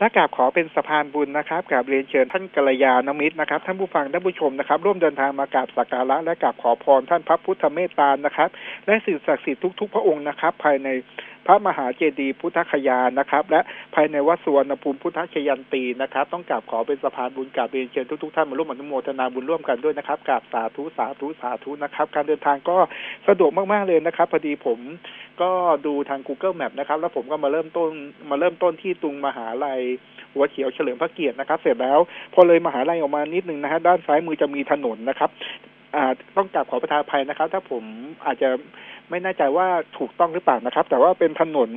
และกราบขอเป็นสะพานบุญนะครับกราบเรียนเชิญท่านกัลยาณมิตรนะครับท่านผู้ฟังท่านผู้ชมนะครับ ร่วมเดินทางมากราบสักการะและกราบขอพรท่านพระพุทธเมตตานะครับ และสิ่งศักดิ์สิทธิ์ทุกๆ พระองค์นะครับ ภายใน ระมหาเจดีย์พุทธคยานะครับ และภายในวัดสุวรรณภูมิพุทธชยันตีนะครับ ต้องกราบขอเป็นสะพานบุญกราบเรียนเชิญทุกๆท่านมาร่วมอนุโมทนาบุญร่วมกันด้วยนะครับกราบสาธุสาธุสาธุนะครับ การเดินทางก็สะดวกมากๆเลยนะครับพอดีผมก็ดูทาง Google Map นะครับ แล้วผมก็มาเริ่มต้นมาเริ่มต้นที่ตุงมหาลัยหัวเขียวเฉลิมพระเกียรตินะครับ เสร็จแล้ว พอเลยมหาลัยออกมานิดนึงนะฮะด้านซ้ายมือจะมีถนนนะครับอ่าต้องกราบขอประทานภัยนะครับ ถ้าผมอาจจะ ไม่แน่ใจว่าถูกต้องหรือเปล่านะครับ แต่ว่าเป็นถนน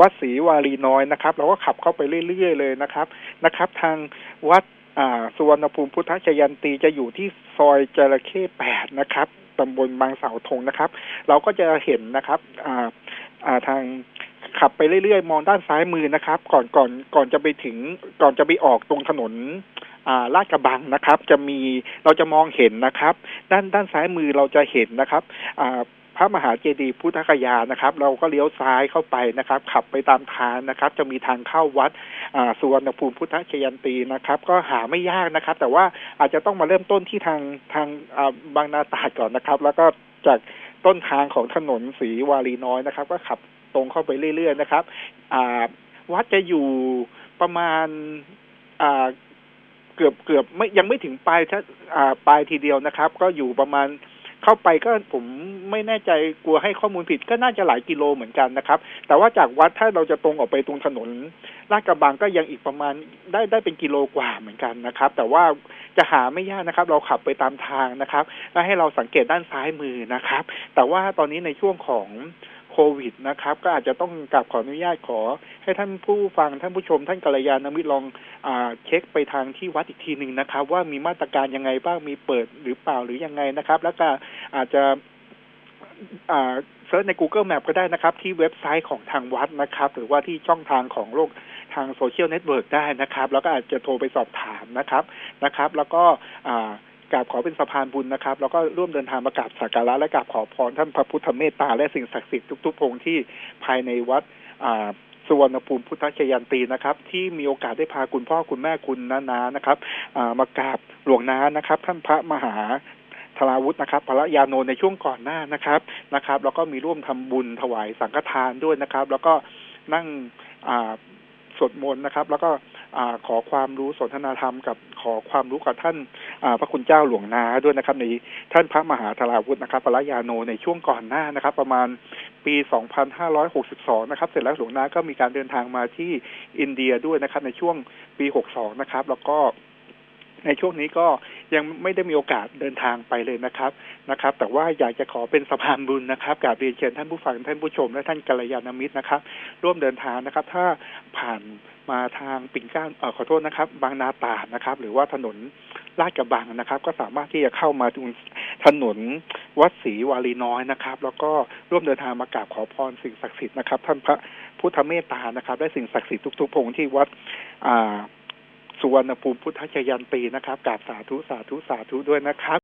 วัดศรีวารีน้อยนะครับเราก็ขับเข้าไปเรื่อยๆเลยนะครับนะครับ ทางวัดอ่าสุวรรณภูมิพุทธชยันตีจะอยู่ที่ซอยจระเข้แปดนะครับตำบลบางเสาธงนะครับ เราก็จะเห็นนะครับอ่าอ่าทาง ขับไปเรื่อยๆ มองด้านซ้ายมือนะครับ ก่อนก่อนก่อนจะไปถึงก่อนจะไปออกตรงถนนอ่าลาดกระบังนะครับ จะมีเราจะมองเห็นนะครับ ด้านด้านซ้ายมือเราจะเห็นนะครับอ่าพระมหาเจดีย์พุทธคยานะครับ เราก็เลี้ยวซ้ายเข้าไปนะครับ ขับไปตามทางนะครับ จะมีทางเข้าวัดอ่าสุวรรณภูมิพุทธชยันตีนะครับ ก็หาไม่ยากนะครับ แต่ว่าอาจจะต้องมาเริ่มต้นที่ทางทางอ่าบางนาตาดก่อนนะครับ แล้วก็จาก ต้นทางของถนนศรีวารีน้อยนะครับ ก็ขับตรงเข้าไปเรื่อยๆนะครับอ่าวัดจะอยู่ประมาณอ่าเกือบเกือบไม่ยังไม่ถึงปลายถ้าอ่าปลายทีเดียวนะครับ ก็อยู่ประมาณเข้าไปก็ผมไม่แน่ใจกลัวให้ข้อมูลผิดก็น่าจะหลายกิโลเหมือนกันนะครับ แต่ว่าจากวัดถ้าเราจะตรงออกไปตรงถนนลาดกระบังก็ยังอีกประมาณได้ได้เป็นกิโลกว่าเหมือนกันนะครับ แต่ว่า จะหาไม่ยากนะครับ เราขับไปตามทางนะครับและให้เราสังเกตด้านซ้ายมือนะครับ แต่ว่าตอนนี้ในช่วงของโควิดนะครับ ก็อาจจะต้องกราบขออนุญาตขอ ให้ท่านผู้ฟังท่านผู้ชม ท่านกัลยาณมิตรลองอเช็คไปทางที่วัดอีกทีหนึ่งนะครับ ว่ามีมาตรการยังไงบ้างมีเปิดหรือเปล่าหรือยังไงนะครับ แล้วก็อาจจะเซิร์ชใน Google Map ก็ได้นะครับ ที่เว็บไซต์ของทางวัดนะครับ หรือว่าที่ช่องทางของโลก ทางโซเชียลเน็ตเวิร์กได้นะครับ แล้วก็อาจจะโทรไปสอบถามนะครับนะครับ แล้วก็กราบขอเป็นสะพานบุญนะครับ แล้วก็ร่วมเดินทางมากราบสักการะและกราบขอพรท่านพระพุทธเมตตาและสิ่งศักดิ์สิทธิ์ทุกๆองค์ที่ภายในวัดสุวรรณภูมิพุทธชยันตีนะครับ ที่มีโอกาสได้พาคุณพ่อคุณแม่คุณน้านานะครับมากราบหลวงน้านะครับ ท่านพระมหาธราวุฒินะครับพระยาโนในช่วงก่อนหน้านะครับนะครับ แล้วก็มีร่วมทำบุญถวายสังฆทานด้วยนะครับ แล้วก็นั่งอ่า สวดมนต์นะครับ แล้วก็ขอความรู้สนทนาธรรมกับขอความรู้กับท่านาพระคุณเจ้าหลวงนาด้วยนะครับ ในท่านพระมหาธราวุฒินะครับปรยาโนในช่วงก่อนหน้านะครับ ประมาณปี 2562 นะครับ เสร็จแล้วหลวงนาก็มีการเดินทางมาที่อินเดียด้วยนะครับ ในช่วงปี 62 นะครับ แล้วก็ในช่วงนี้ก็ ยังไม่ได้มีโอกาสเดินทางไปเลยนะครับนะครับ แต่ว่าอยากจะขอเป็นสะพานบุญนะครับกราบเรียนเชิญท่านผู้ฟังท่านผู้ชม และท่านกัลยาณมิตรนะครับ ร่วมเดินทางนะครับ ถ้าผ่านมาทางปิ่นเกล้าเอ่อขอโทษนะครับ บางนาตราดนะครับ หรือว่าถนนลาดกระบังนะครับ ก็สามารถที่จะเข้ามาตรงถนนวัดศรีวารีน้อยนะครับ แล้วก็ร่วมเดินทางมากราบขอพรสิ่งศักดิ์สิทธิ์นะครับ ท่านพระพุทธเมตตานะครับ และสิ่งศักดิ์สิทธิ์ทุกๆพงที่วัดอ่า สุวรรณภูมิพุทธชยันตีนะครับกราบสาธุสาธุสาธุด้วยนะครับ